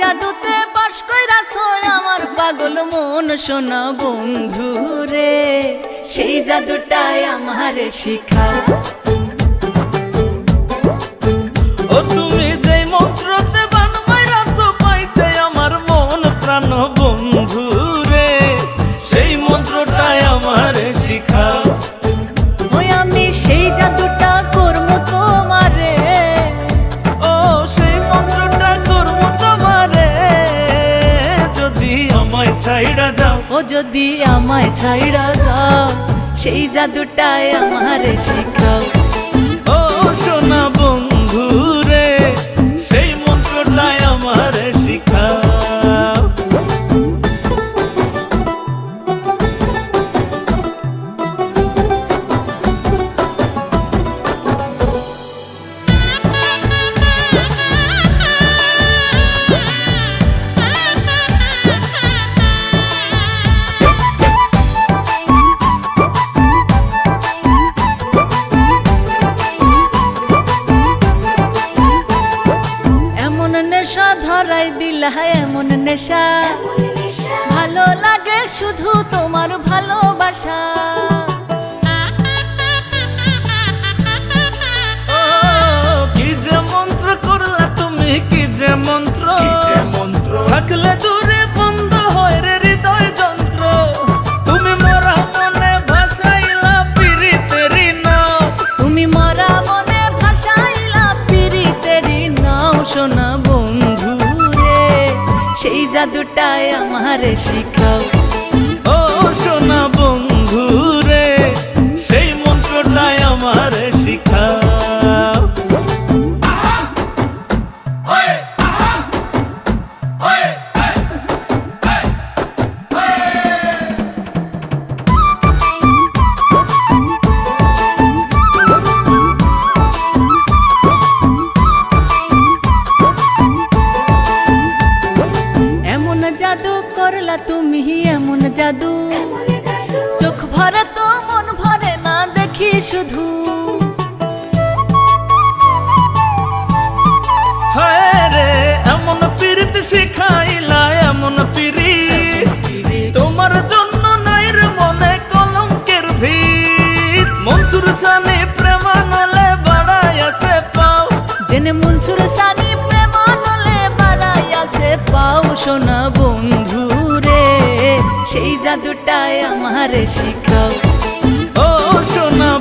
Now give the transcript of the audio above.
জাদুতে বাস কইরাছো আমার পাগল মন শোনা বন্ধু রে। সেই জাদুটাই আমার শিখা ও যদি আমায় ছাইড়া যাও সেই জাদুটাই আমার শিখাও। দিলা এমন নেশা। ভালো লাগে শুধু তোমার ভালোবাসা। ও, কি যে মন্ত্র করলা তুমি কি যে মন্ত্র? মন্ত্র? থাকলে জাদুটাই আমার শিখাও। জাদু করলা তুমি এমন জাদু। চোখ ভরে তো মন ভরে না দেখি শুধু। রে এমন পীড়িত শিখাইলা এমন পীড়িত তোমার জন্য নাই রে মনে কলঙ্কের ভিত। মনসুর সানি প্রেমানলে বাড়াই আছে পাও। জেনে মনসুর সানি পাও শোনা বন্ধু রে সেই জাদুটায় আমারে শিখাও। ও বন্ধু